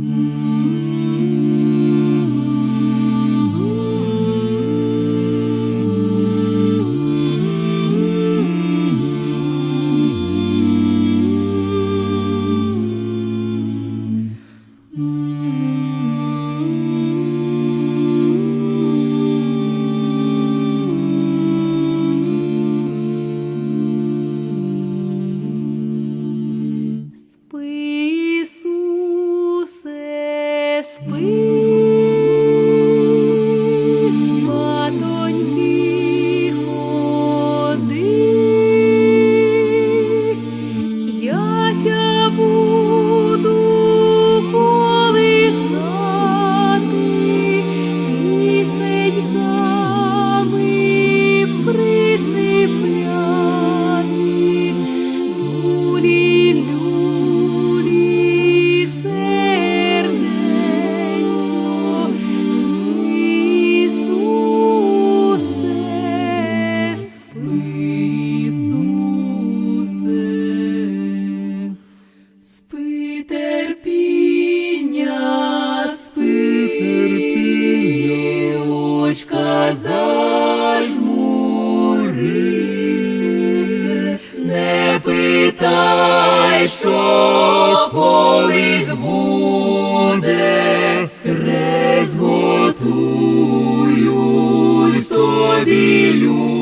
Mm. Казать мури, не питай, що колись буде, Резготують тобі люди.